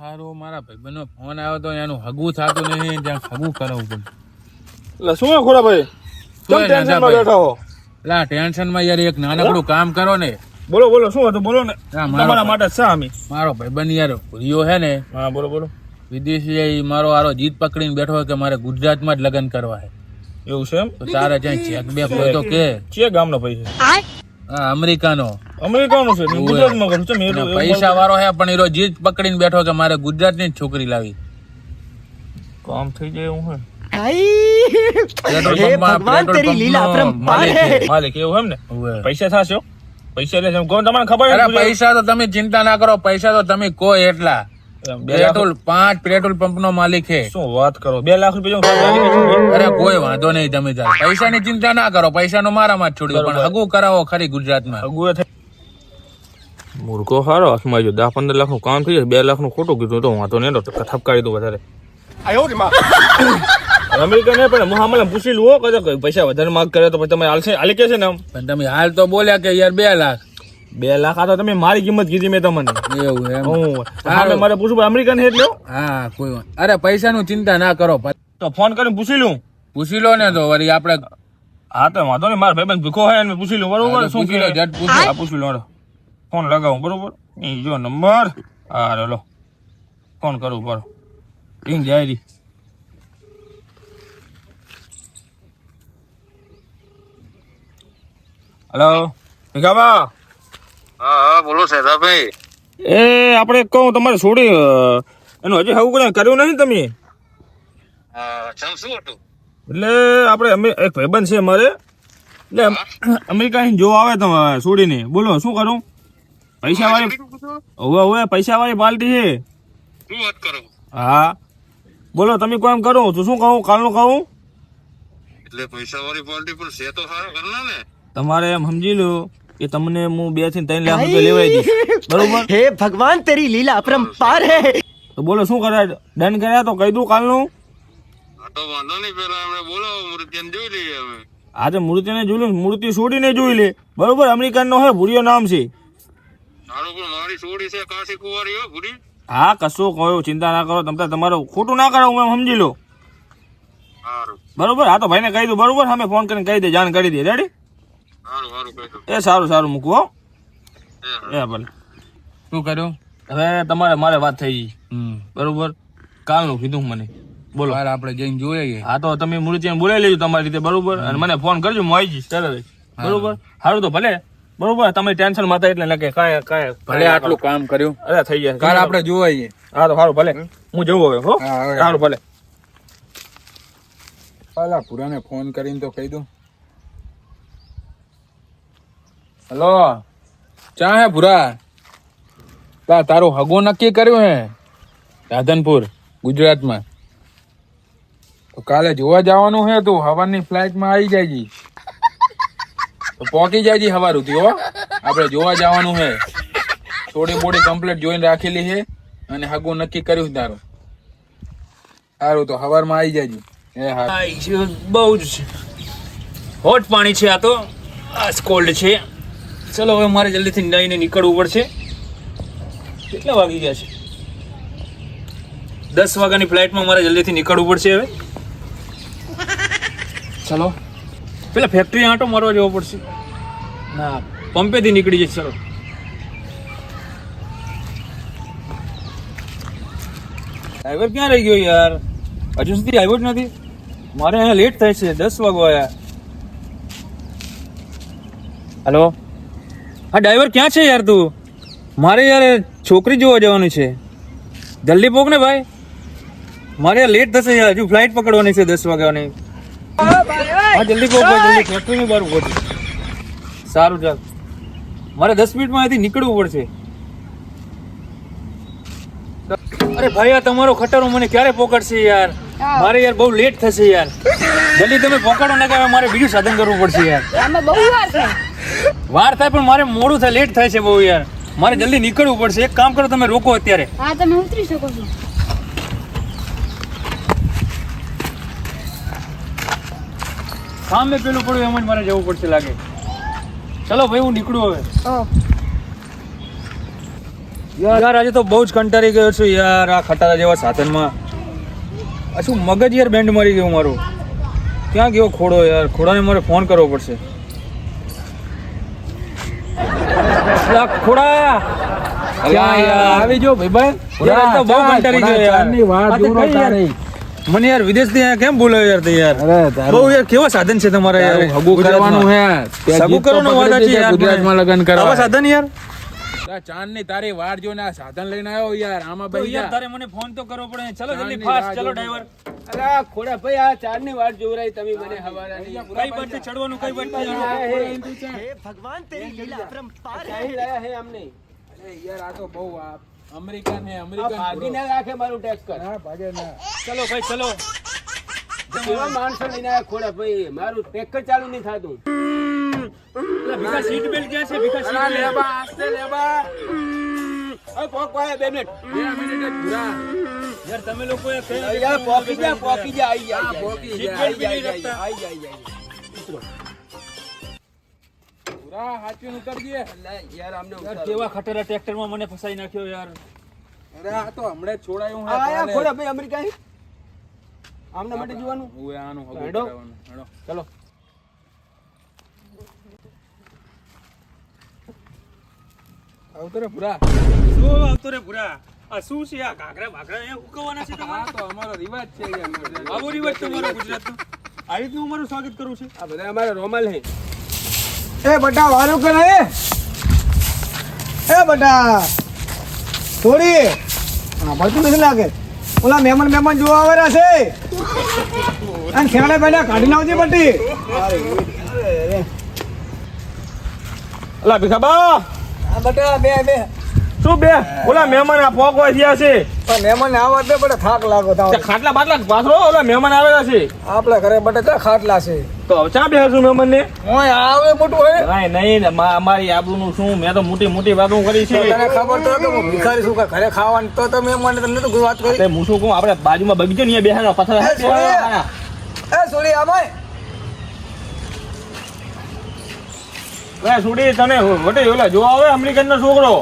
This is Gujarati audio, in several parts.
હારો મારા ભાઈબંધનો ફોન આવ્યો તો એનું હગું થતું નહીં ત્યાં હગું કરાવવું પડે એટલે શું ખોડા ભાઈ? કેમ ટેન્શનમાં બેઠા હો? પેલા ટેન્શનમાં યાર એક નાનકડું કામ કરો ને. બોલો બોલો શું હતું? બોલો ને. તમારા માટે છે અમે મારો ભાઈબંધ યાર રિયો હે ને. હા બોલો બોલો. વિદેશી મારો આરો જીત પકડીને બેઠો હોય કે મારે ગુજરાતમાં જ લગ્ન કરવા છે એવું છે એમ? તારે ત્યાં ચેક બેક હોય તો કે. છે ગામનો ભાઈ છે. હા અમેરિકાનો. અમેરિકાનો છે ગુજરાતમાં કરું છું અને પૈસા વાળો હે પણ એરો જીત પકડીને બેઠો કે મારે ગુજરાતની જ છોકરી લાવી. કામ થઈ જાય એવું હે. હો. પૈસા તો તમે ચિંતા ના કરો પૈસા તો તમે કો એટલા. બે પેટ્રોલ પાંચ પેટ્રોલ પંપ નો માલિક છે. શું વાત કરો? બે લાખ રૂપિયા. અરે કોઈ વાંધો નહીં તમે પૈસા ની ચિંતા ના કરો પૈસા નો મારામાં જ છોડ્યો પણ હગું કરાવો ખરી ગુજરાતમાં. અગુએ મૂર્ખો સારો હાથમાં જો દસ પંદર લાખનું કામ થઈ જાય બે લાખનું ખોટું કીધું તો વાંધો નહીં તો ઠપકારી દો વધારે. અમેરિકન પણ હું હમણાં પૂછી લઉં હો, કદાચ પૈસા વધારે માંગ કરે તો પછી તમે હાલશે હાલે કે છે ને પણ તમે હાલ તો બોલ્યા કે યાર બે લાખ. બે લાખ આ તો તમે મારી કિંમત કીધી મેં તમને. એવું એમ. હું મારે પૂછવું ભાઈ અમેરિકન એટલે હો. હા કોઈ અરે પૈસાનું ચિંતા ના કરો તો ફોન કરીને પૂછી લઉં. પૂછી લો ને તો વળી આપણે હા તો વાંધો નહીં મારા ભાઈબંધ ભૂખો હોય ને પૂછી લઉં. બરોબર શું પૂછી લો જટ પૂછી પૂછી લો. ફોન લગાવું બરોબર? એ જો નંબર. હા લો ફોન કરું બરો. રિંગ જાય રી હલો ભીખાબા હા હા બોલો સાહેબભાઈ એ આપણે કહું તમારે છોડી એનું હજી હવું કઈ કર્યું નહીં તમે? શું હતું? એટલે આપણે અમે એક ભાઈબંધ છે અમારે. એટલે અમ- અમેરિકા જો આવે તમે છોડીને. બોલો શું કરું? પૈસા વાળી હવે હવે પૈસા વાળી પાર્ટી છે. શું વાત કરો? હા. બોલો તમે કોઈ એમ કરો તો શું કહું? કાલનું કહું? એટલે પૈસા વાળી પાર્ટી પણ છે તો સારો કરના ને? તમારે એમ સમજી લો કે તમને હું બેથી ત્રણ લાખ રૂપિયા લેવાઈ દઈશ. બરોબર? હે ભગવાન તેરી લીલા અપરંપાર હે. તો બોલો શું કરે? ડન કર્યા તો કહી દઉં કાલનું? વાંધો નહીં પેલા એમણે જોઈ લે મૂર્તિ છોડીને જોઈ લે. બરોબર? અમેરિકન નો હે ભૂરિયો નામ છે. મારી છોડી છે કાશી કુંવારી હો કશું કહો ચિંતા ના કરો તમે તમારું ખોટું ના કરો હું સમજી લો. સારું બરોબર હા તો ભાઈને કહી દઉં બરોબર? અમે ફોન કરીને કહી દે જાણ કરી દે રેડી એ સારું સારું મૂકવું હો. એ ભલે. શું કર્યું? હવે તમારે મારે વાત થઈ ગઈ. હમ. બરોબર? કાલનું કીધું મને. બોલો. હાલ આપણે જઈને જોઈએ હા તો તમે મૂર્તિને બોલાવી લેજો તમારી રીતે બરોબર? અને મને ફોન કરજો હું આવી જઈશ તરત બરોબર? સારું તો ભલે. બરોબર તમે ટેન્શન માતા એટલે લગે કાંઈ કાંઈ ભલે આટલું કામ કર્યું. અરે થઈ જાય કાલ આપણે જોવાઈએ હા તો સારું ભલે. હું જવું હવે હો? સારું ભલે. પાલા પુરાને ફોન કરીને તો કહી દઉં. હલો. ચા હે પુરા તા તારું હગો નક્કી કર્યું હે? રાધનપુર ગુજરાતમાં. તો કાલે જોવા જવાનું હે તું હવાની ફ્લાઇટમાં આવી જાય પહોંચી જાય છે હવાર સુધી, હો. આપણે જોવા જવાનું હે થોડી બોડી કમ્પ્લીટ જોઈને રાખેલી છે અને હગું નક્કી કર્યું છે તારું. સારું, તો હવારમાં આવી જાય એ હા. બહુ જ હોટ પાણી છે આ તો. આ કોલ્ડ છે. ચલો, હવે મારે જલ્દીથી નાઈને નીકળવું પડશે. કેટલા વાગી ગયા છે? દસ વાગ્યાની ફ્લાઇટમાં મારે જલ્દીથી નીકળવું પડશે હવે. ચલો. પેલા ફેક્ટરી આંટો મારવા જવો પડશે. ના પંપેથી નીકળી જશે ચલો. ડ્રાઈવર ક્યાં રહી ગયો યાર? હજુ સુધી આવ્યો જ નથી. મારે અહીંયા લેટ થાય છે, દસ વાગવા આયા. હલો હા ડ્રાઈવર ક્યાં છે યાર તું? મારે યાર છોકરી જોવા જવાનું છે. જલ્દી પોક ને ભાઈ. મારે લેટ થશે યાર, હજુ ફ્લાઇટ પકડવાની છે દસ વાગ્યાની. હા જલ્દી ફેક્ટરીની બહાર ઊભો છું. સારું ચાલ. મારે દસ મિનિટમાં અહીંથી નીકળવું પડશે. અરે ભાઈ આ તમારો ખટારો મને ક્યારે પોકડશે યાર? મારે યાર બહુ લેટ થશે યાર. જલ્દી તમે પોકાડો ના કે મારે બીજું સાધન કરવું પડશે યાર. આમાં બહુ વાર થાય. વાર થાય પણ મારે મોડું થાય લેટ થાય છે બહુ યાર. મારે જલ્દી નીકળવું પડશે. એક કામ કરો તમે રોકો અત્યારે. હા તમે ઉતરી શકો છો. સામે પેલું પડ્યું એમ જ મારે જવું પડશે લાગે. ચલો ભાઈ હું નીકળું હવે. યાર આજે તો બહુ જ કંટાળી ગયો છું યાર આ ખટારા જેવા સાધનમાં. આ શું મગજ યાર બેન્ડ મારી ગયું મારું. ક્યાં ગયો ખોડો યાર? ખોડાને મારે ફોન કરવો પડશે. ખોડા! આવી જો ભાઈ ભાઈ. બહુ કંટાળી ગયો યાર. વાત મને યાર વિદેશથી કેમ બોલાવ્યો યાર તે યાર? બહુ યાર કેવા સાધન છે તમારા યાર? હગુ કરવાનું હે. સગુ કરવાનું વાદા છે યાર ગુજરાતમાં લગન કરવા. સાધન યાર? ચાંદની તારી વાર જોઈને આ સાધન લઈને આવ્યો યાર. આમાં ભાઈ યાર તારે મને ફોન તો કરવો પડે. ચલો જલ્દી ફાસ્ટ ચલો ડ્રાઈવર અરે ખોડા ભાઈ આ ચાંદની વાર જોઈ રહી તમે મને હવારાની કઈ બટ ચડવાનું કઈ બટ હે. ભગવાન તેરી લીલા પરમ પાર હે. અમને અરે યાર આ તો બહુ આપ અમેરિકન ને અમેરિકા ભાગી ના રાખે મારું ટેક્સ કર ના ભાગે ના. ચલો ભાઈ ચલો. એવા માણસો લઈને આયા ખોડા ભાઈ મારું ટેક્કર ચાલુ નહીં થાતું. ભીખા સીટ બેલ્ટ ક્યાં છે? ભીખા સીટ બેલ્ટ લેબા આસ્તે લેબા હવે પોક વાય બે મિનિટ બે મિનિટ જ યાર તમે લોકો યાર પોકી જા પોકી જા આઈ જા પોકી જા જા. આઈ જા આઈ જા આઈ જા. ભૂરા હાચવીને ઉતરજે. અલા, યાર અમને યાર ઉતારો. કેવા ખતરા ટ્રેક્ટરમાં મને ફસાઈ નાખ્યો યાર અરે આ તો હમણાં જ છોડાયું હે આ કાલે. ખોડા ભાઈ અમેરિકા હી આમના માટે જોવાનું હું આનું હગું હેડો. કરાવવાનું. હેડો. ચલો આવતો રે ભૂરા. શું આવતો રે ભૂરા આ શું છે આ ઘાઘરા ભાઘરા અહીંયા ઉકવવાના છે તમારે આ તો અમારો રિવાજ છે યાર. આવો રિવાજ તમારો ગુજરાતનો આ રીતનું અમારું સ્વાગત કરું છું આ બધા અમારા રોમાલ હે એ બટા વારું કરે? એ બટા થોડી. હા મળતું નથી લાગે. ઓલા મહેમાન મહેમાન જોવા આવેલા છે. અને ખેડે બેઠા કાઢી નાખજે બટી. અલા ભીખાબા. બટા બે બે. શું બે? ઓલા મહેમાન આ પોકવા થયા છે. પણ મહેમાન આવા દે બટા થાક લાગો ખાટલા બાટલા ઓલા મહેમાન આવેલા છે. આપણા ઘરે બટે ચા ખાટલા છે. તો ચા બેસું મહેમાન ને ઓય આવે મોટું હોય નહીં નહીં અમારી આબરૂનું શું? મેં તો મોટી મોટી વાતો કરી છે. તને ખબર તો કે હું ભિખારી શું કાંઈ ઘરે ખાવાનું? તો તમે મને તમને તો વાત કરી. હું શું કહું આપણે બાજુમાં બગીચો ને બેહાનો પથરા એ. એ આમાય એ તને વટે ઓલા જોવા આવે અમેરિકન નો છોકરો?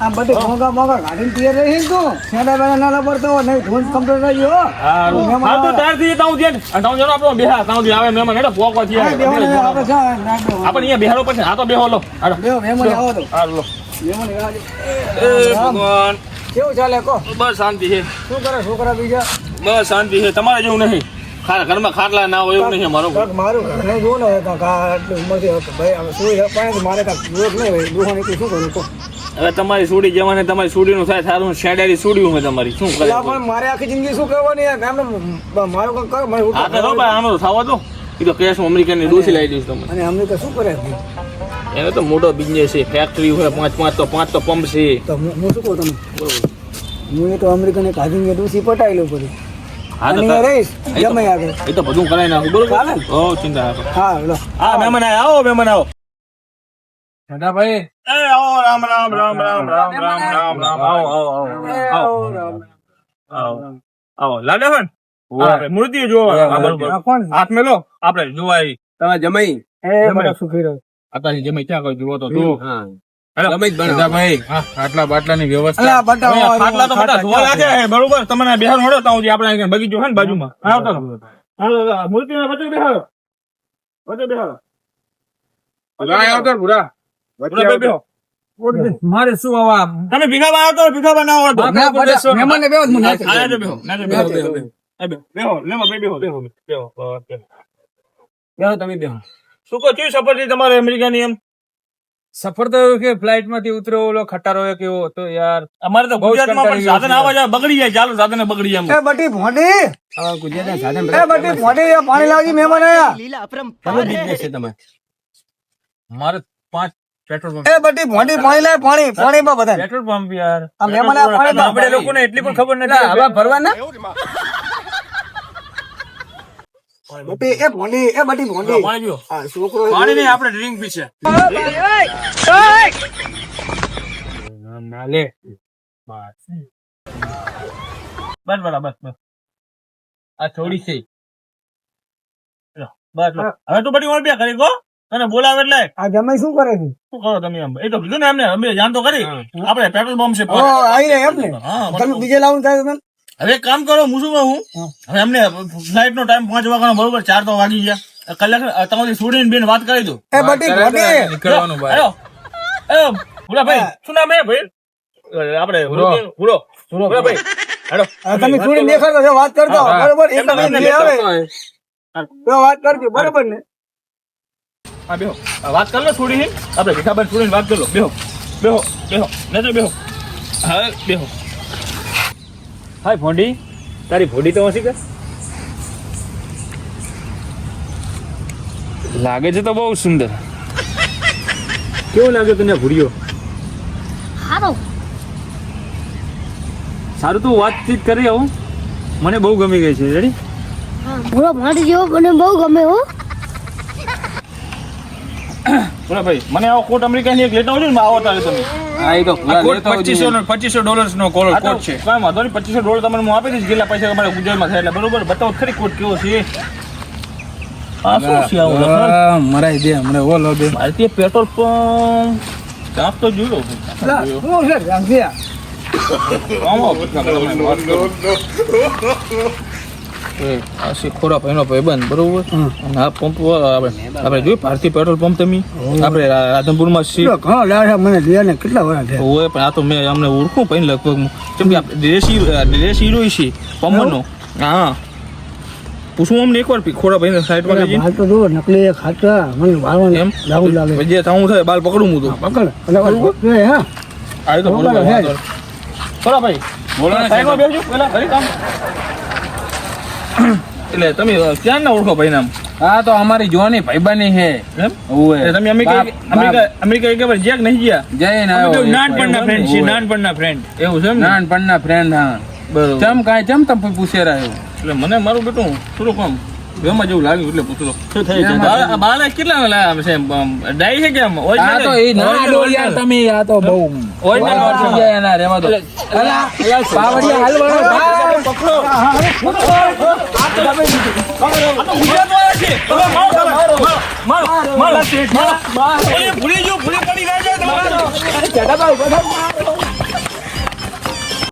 આ બધી મોગા મોગા ગાડીને તૈયાર રહી તો. સેડા બેડા ના લબડતો નહીં ફોન કમ્પ્લીટ રહી ગયો હારું. મહેમાન હા તો આવે. ત્યારથી તાઉ જે તાઉ જ્યાં આપણો બેહા તાઉ જે આવે મહેમાન હેડો પોકવા થી આવે આપણે અહીંયા બેહાડો પછી આ તો બેહો લો. હાલો. બેહો, મહેમાન આવો તો. હા લો. મહેમાન એ ભગવાન. કેવું ચાલે કો બસ શાંતિ છે. શું કરે છોકરા બીજા? બસ શાંતિ છે. તમારે જેવું નહીં. ખા- ઘરમાં ખાટલા ના હોય એવું નહીં મારું મારું ઘરને જોવો ને હવે આટલી ઉંમરથી ભાઈ હવે શું પાણી મારે કાંક જોત નહીં હોય. શું કરું. હવે તમારી સુડી જવાને તમારી સુડીનું થાય સારું શેડારી સુડ્યું મેં તમારી. શું કરે? પણ મારે આખી જિંદગી શું કરવાની યાર એમને મ- મારું કંઈક કરો મને હા તો ભાઈ આનો થવા દો. એ તો કેશ અમેરિકન ડોસી લાવી દઈશ તમને. અને અમેરિકા તો શું કરે? એને તો મોટો બિઝનેસ છે ફેક્ટરી હોય પાંચ પાંચ તો પાંચ તો પંપ છે. તો હું શું કહું તમને? હું એ તો અમેરિકન આદમી ડૂસી પટાઈ લઉં પડી હા તો રહીશ જમાઈ આગળ. એ તો બધું કરાવી નાખું બરોબર? હા ચિંતા. હા હા મહેમાન આવો આવો મહેમાન આવો. ભાઈ. એ આવો રામ રામ રામ રામ રામ રામ રામ રામ આવો આવો આવો આવો આવો. લાડેવન મૂર્તિ જોવા હાથ મેલો. આપણે જોવા તમે જમાઈ? એ બધા સુખી રહો આતાજી જમે ક્યાં કોઈ જોવો તો તું બગીચો છે ને બાજુમાં. મારે શું આવા તમે ભીખા બનાવો તો ભીખા બનાવો તો ના બધા મહેમાન બેહો ના બેહો ના બેહો બેહો બેહો લેવા બેહો બેહો બેહો બેહો તમે બેહો શું કહો કેવી સફર થઈ તમારે અમેરિકાની એમ સફર તો કે ફ્લાઇટ માંથી ઉતર્યો ઓલો ખટારો કે એવો હતો યાર અમારે તો ગુજરાતમાં પણ સાધન આવા જાય બગડી જાય ચાલો સાધન બગડી જાય એ બટી ભોડી આ ગુજરાતના સાધન એ બટી ભોડી પાણી લાવજી મહેમાન આયા લીલા અપરમ તમે બિઝનેસ છે તમે મારે પાંચ પેટ્રોલ પંપ. એ બટી ભોંડી પાણી લાય પાણી પાણી માં બધા પેટ્રોલ પંપ યાર. આ મહેમાન પાણી આપણે લોકોને એટલી પણ ખબર નથી હવા બટી એ ભોંડી એ બટી ભોંડી. પાણી પીવો આ છોકરો પાણી નહીં આપણે ડ્રિંક પી છે ના લે બસ બસ બસ બસ. આ થોડી છે. બસ હવે તું બધી બે કરી ગો તને બોલાવે એટલે? આ જમાઈ શું કરે છે? શું કરો તમે એમ એ તો કીધું ને એમને અમે જાણ તો કરી. આપણે પેટ્રોલ પંપ છે. આવી રહ્યા એમ ને? તમે બીજે લાવું થાય તમે? હવે એક કામ કરો હું શું કહું? હવે અમને ફ્લાઇટ નો ટાઈમ પાંચ વાગ્યાનો બરોબર ચાર તો વાગી ગયા. કલાક તમારી છોડીને બેન વાત કરી દો. એ બટી બટી. નીકળવાનું ભાઈ. આયો ભૂલા ભાઈ શું નામ હે ભાઈ? આપણે ભૂરો. ભૂરો ભૂરો ભાઈ હેલો. તમે થોડી દેખાડો વાત કરતો. બરોબર એક મિનિટ આવે. તો વાત કરજો બરોબર ને? હા બેહો. વાત કર લો છોડી આપણે ભીખાભાઈ થોડી વાત કરો લો. બેહો. બેહો બેહો. ને તો બેહો. હા બેહો. હાય ભોંડી. તારી ભોંડી તો હસી કે? લાગે છે તો બહુ સુંદર. કેવું લાગે તને ભૂડિયો હારો. સારું તું વાતચીત કરી આવું. મને બહુ ગમી ગઈ છે રેડી હા ભૂરો ભાટી જેવો મને બહુ ગમે હો. બોલા ભાઈ મને આવો કોટ અમેરિકાની એક લેતા આવજો ને આવો તારે તમે. આ એ તો પચીસો પચીસો ડોલર્સ નો કોટ છે. કાંઈ વાંધો નહીં પચીસો ડોલર તમને હું આપી દઈશ ગયેલા પૈસા તમારે ગુજરાતમાં થાય એટલે બરોબર? બતાવો ખરી કોટ કેવો છે? મરાઈ દે હમણાં ઓલો બે ભારતીય પેટ્રોલ પંપ ચાપ તો જોયો? આમાં તમને ખોરા ભાઈનો ભાઈબંધ બરોબર? અને આ પંપ આપણે આપણે જોયું ભારતીય પેટ્રોલ પંપ તમે આપણે રાધનપુરમાં હા ઘણો લાડ છે મને ને કેટલા વર્ષ થયા હોય પણ આ તો મેં અમને ઓળખું પછી લગભગ. કેમ કે આપણે ડ્રેસ ડ્રેસ હીરો છે પંપનો. હા. પૂછું અમને એકવાર ખોરા ભાઈને સાઈડમાં લઈ જઈને હાલ તો જો નકલી હાચા મને વાળવાનું એમ? લાવું લાગે. જે થવું થાય બાલ પકડું હું તો. પકડ. એટલે હા. આ તો બોલો ખોરા ભાઈ. બોલો સાઈડમાં બેસજો પેલા ફરી કામ. એટલે તમે ક્યાં ના ઓળખો ભાઈ નામ? હા તો અમારી જોવાની ભાઈબાની છે. એટલે તમે અમેરિકા અમેરિકા અમેરિકા એક વાર જ્યાં નહીં ગયા? જઈને ના આવ્યો નાનપણના ફ્રેન્ડ છીએ નાનપણ નાનપણના ફ્રેન્ડ એવું છે નાનપણ ના? નાનપણના ફ્રેન્ડ હા. બરોબર. ચમ કાંઈ ચમ તમે પૂછે રહ્યો એટલે મને મારું બેટું થોડું આમ વેમાં જેવું લાગ્યું એટલે પૂછલો શું થાય કેટલા લાયા છે ડાઈ છે કેમ આમ તો એ ના ડો યાર તમે આ તો બહુ જાય એના રેમાં તો અલા, પાવડિયા હાલવાનો ભાવ. ભૂલી જો ભૂલી પડી જાય તમારા